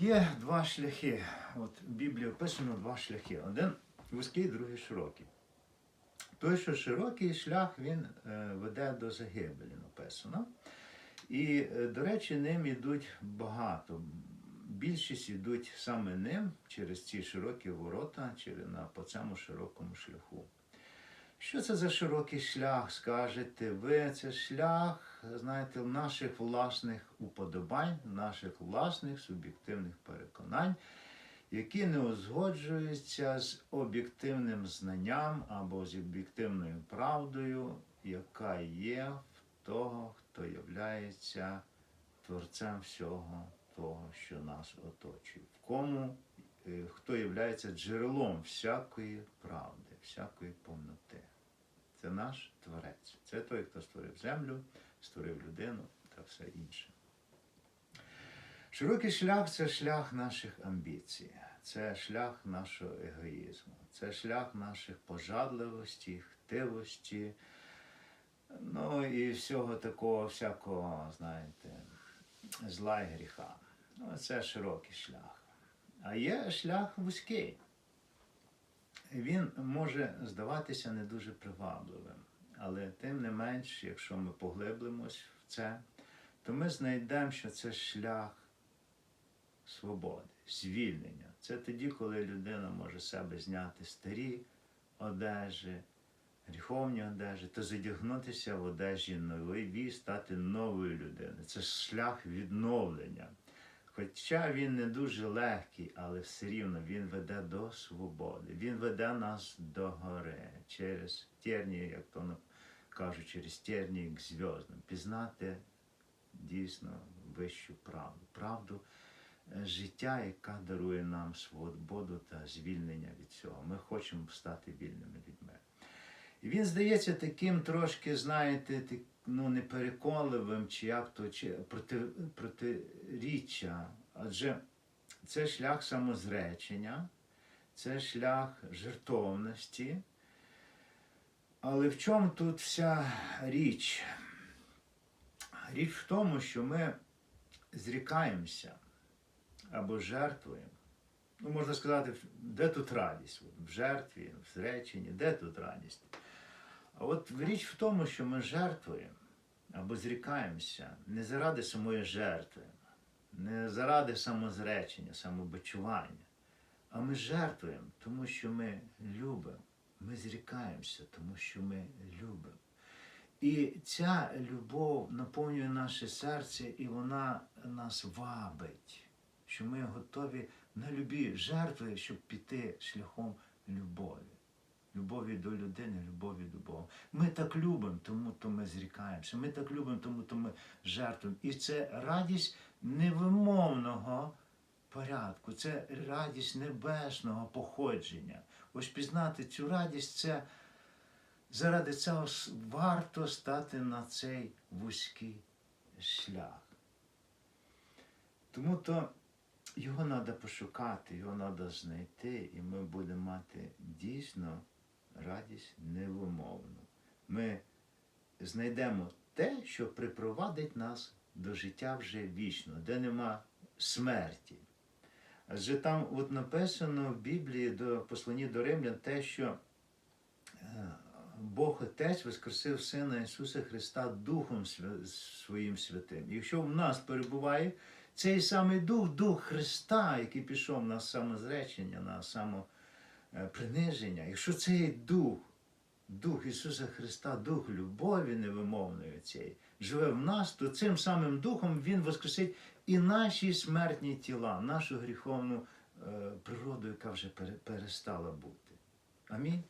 Є два шляхи. От в Біблії описано два шляхи. Один вузький, другий широкий. Той, що широкий шлях, він е, веде до загибелі, написано. І, е, до речі, ним йдуть багато. Більшість йдуть саме ним через ці широкі ворота, через на по цьому широкому шляху. Що це за широкий шлях, скажете ви? Це шлях, знаєте, наших власних уподобань, наших власних суб'єктивних переконань, які не узгоджуються з об'єктивним знанням або з об'єктивною правдою, яка є в того, хто являється творцем всього того, що нас оточує. В кому е, хто є джерелом всякої правди, всякої повноти. Це наш творець. Це той, хто створив землю, створив людину та все інше. Широкий шлях це шлях наших амбіцій, це шлях нашого егоїзму, це шлях наших пожадливості, хтивості, ну і всього такого, всякого, знаєте, зла і гріха. Ну, це широкий шлях. А є шлях вузький. Він може здаватися не дуже привабливим, але тим не менш, якщо ми поглиблимось в це, то ми знайдемо, що це шлях свободи, звільнення. Це тоді, коли людина може себе зняти старі одежі, гріховні одежі, та задягнутися в одежі нові, стати новою людиною. Це шлях відновлення. Хоча він не дуже легкий, але все рівно він веде до свободи. Він веде нас до гори через терні, як то кажуть, через терні к зв'язнам. Пізнати дійсно вищу правду. Правду е, життя, яка дарує нам свободу та звільнення від цього. Ми хочемо стати вільними людьми. Він здається таким трошки, знаєте, так, ну, непереконливим, чи як то, чи проти, протиріччя. Адже це шлях самозречення, це шлях жертовності. Але в чому тут вся річ? Річ в тому, що ми зрікаємося або жертвуємо. Ну, можна сказати, де тут радість? В жертві, в зреченні, де тут радість? А от річ в тому, що ми жертвуємо або зрікаємося не заради самої жертви, не заради самозречення, самобичування, а ми жертвуємо, тому що ми любимо, ми зрікаємося, тому що ми любимо. І ця любов наповнює наше серце, і вона нас вабить, що ми готові на любі жертви, щоб піти шляхом любові. Любові до людини, любові до Бога. Ми так любимо, тому то ми зрікаємося. Ми так любимо, тому то ми жертвуємо. І це радість невимовного порядку, це радість небесного походження. Ось пізнати цю радість, це заради цього варто стати на цей вузький шлях. Тому то його треба пошукати, його треба знайти, і ми будемо мати дійсно радість невимовну. Ми знайдемо те, що припровадить нас до життя вже вічно, де нема смерті. Адже там от написано в Біблії до посланні до Римлян те, що е, Бог Отець воскресив Сина Ісуса Христа Духом Своїм Святим. Якщо в нас перебуває цей самий Дух, Дух Христа, який пішов на самозречення, на самоприниження, якщо цей Дух, Дух Ісуса Христа, Дух любові невимовної цієї, живе в нас, то цим самим Духом Він воскресить і наші смертні тіла, нашу гріховну е, природу, яка вже перестала бути. Амінь.